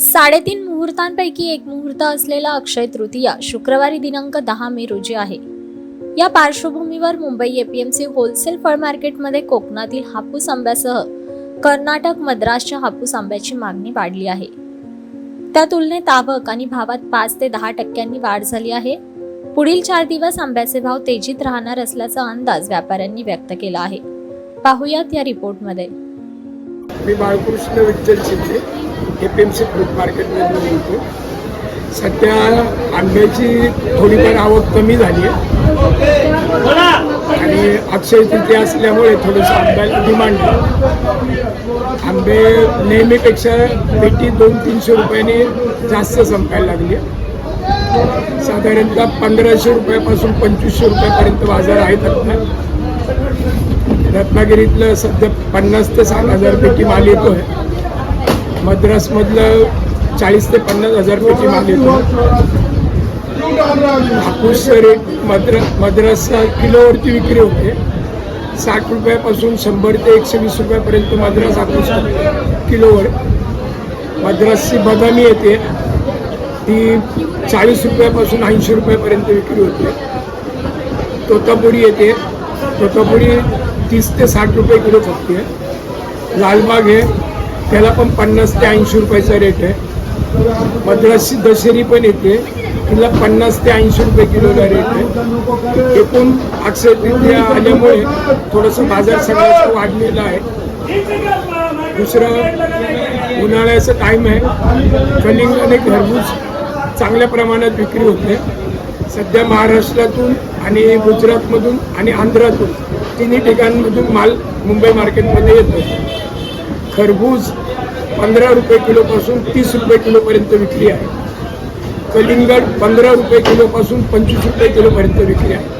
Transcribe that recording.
साडेतीन मुहूर्तांपैकी एक मुहूर्त असलेला अक्षय तृतीया शुक्रवारी दिनांक दहा मे रोजी आहे. या पार्श्वभूमीवर मुंबई एपीएमसी होलसेल फळ मार्केटमध्ये कोकणातील हापूस आंब्यासह कर्नाटक मद्रासच्या हापूस आंब्याची मागणी वाढली आहे. त्या तुलनेत आवक आणि भावात पाच ते दहा टक्क्यांनी वाढ झाली आहे. पुढील चार दिवस आंब्याचे भाव तेजीत राहणार असल्याचा अंदाज व्यापाऱ्यांनी व्यक्त केला आहे. पाहुयात या रिपोर्टमध्ये. मी Balkrishna Vitthal Shinde A P M C fruit मार्केटमधून बोलतो. सध्या आंब्याची थोडीफार आवक कमी झाली आहे. आणि अक्षय तिथे असल्यामुळे थोडंसं आंब्याला डिमांड आहे. आंबे नेहमीपेक्षा पेटी दोन तीनशे रुपयाने जास्त संपायला लागली. साधारणतः पंधराशे रुपयापासून पंचवीसशे रुपयापर्यंत बाजार आहेत आता. रत्नागिरीतलं सध्या पन्नास ते साठ हजार पेटी माल येतो आहे मद्रासमधलं चाळीस ते पन्नास हजार माल येतो हापूस रेट मद्रा मद्रास किलोवरती विक्री होते. साठ रुपयापासून शंभर ते एकशे वीस रुपयापर्यंत मद्रास हापूस किलोवर. मद्रासची बदामी येते. ती चाळीस रुपयापासून ऐंशी रुपयापर्यंत विक्री होते. तोतापुरी येते. तोतापुरी तीस ते साठ रुपये किलो खपते. लालबाग आहे त्याला पण पन्नास ते ऐंशी रुपयाचा रेट आहे. मद्रासची दशेरी पण येते. तिला पन्नास ते ऐंशी रुपये किलोला रेट आहे. एकूण अक्षय आल्यामुळे थोडंसं बाजार सगळ्याचा वाढलेला आहे. दुसरं उन्हाळ्याचं टाईम आहे. कलिंग आणि खरबूज चांगल्या प्रमाणात विक्री होते. सध्या महाराष्ट्रातून आणि गुजरातमधून आणि आंध्रातून तिन्ही ठिकाणमधून माल मुंबई मार्केटमध्ये येतो. खरबूज पंधरा रुपये किलोपासून तीस रुपये किलोपर्यंत विक्री आहे. कलिंगड पंधरा रुपये किलोपासून पंचवीस रुपये किलोपर्यंत विक्री आहे.